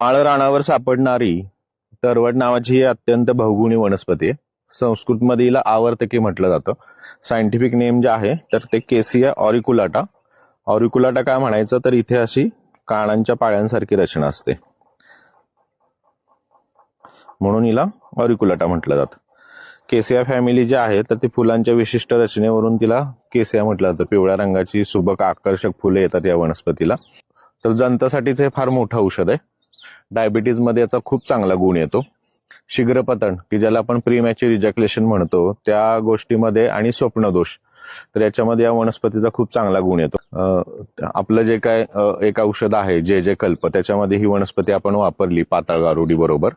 माळ रानावर सापडणारी तरवड नावाची ही अत्यंत बहुगुणी वनस्पती आहे. संस्कृतमध्ये हिला आवर्तकी म्हटलं जातं. सायंटिफिक नेम जे आहे तर ते केसिया ऑरिकुलाटा. ऑरिकुलाटा काय म्हणायचं? तर इथे अशी कानांच्या पाळ्यांसारखी रचना असते. म्हणून हिला ऑरिकुलाटा म्हटलं जातं. केसिया फॅमिली जी आहे तर ती फुलांच्या विशिष्ट रचनेवरून तिला केसिया म्हटलं जातं. पिवळ्या रंगाची सुबक आकर्षक फुले येतात या वनस्पतीला. तर जंतासाठीच हे फार मोठं औषध आहे. डायबिटीजमध्ये याचा खूप चांगला गुण येतो. शीघ्रपतन की ज्याला आपण प्रीमॅची रिजॅक्युलेशन म्हणतो त्या गोष्टीमध्ये आणि स्वप्नदोष. तर याच्यामध्ये या वनस्पतीचा खूप चांगला गुण येतो. आपलं जे काय एक औषध आहे जे जे कल्प त्याच्यामध्ये ही वनस्पती आपण वापरली पातळ गारुडी बरोबर.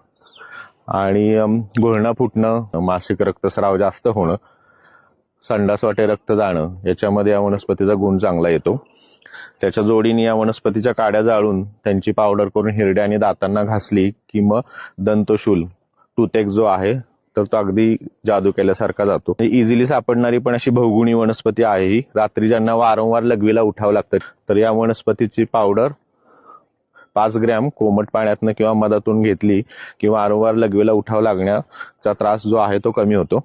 आणि घोळणं फुटणं मासिक रक्तस्राव जास्त होणं संडास वाटे रक्त जाणं याच्यामध्ये या वनस्पतीचा गुण चांगला येतो. त्याच्या जोडीने या वनस्पतीच्या काड्या जाळून त्यांची पावडर करून हिरड्या आणि दातांना घासली की मग दंतशूल टूथेक जो आहे तर तो अगदी जादू केल्यासारखा जातो. इझिली सापडणारी पण अशी बहुगुणी वनस्पती आहे ही. रात्री ज्यांना वारंवार लघवीला उठावं लागतं तर या वनस्पतीची पावडर पाच ग्रॅम कोमट पाण्यातनं किंवा मधातून घेतली की वारंवार लघवीला उठावं लागण्याचा त्रास जो आहे तो कमी होतो.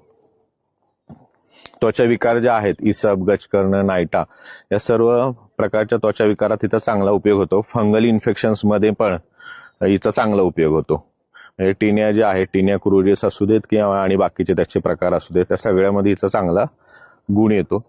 त्वचा विकार जे आहेत इसब गचकर्ण नायटा या सर्व प्रकारच्या त्वचा विकारात हिचा चांगला उपयोग होतो. फंगल इन्फेक्शन्समध्ये पण हिचा चांगला उपयोग होतो. म्हणजे टिनिया जे आहे टिनिया कुरुडियस असू देत किंवा आणि बाकीचे त्याचे प्रकार असू देत त्या सगळ्यामध्ये हिचा चांगला गुण येतो.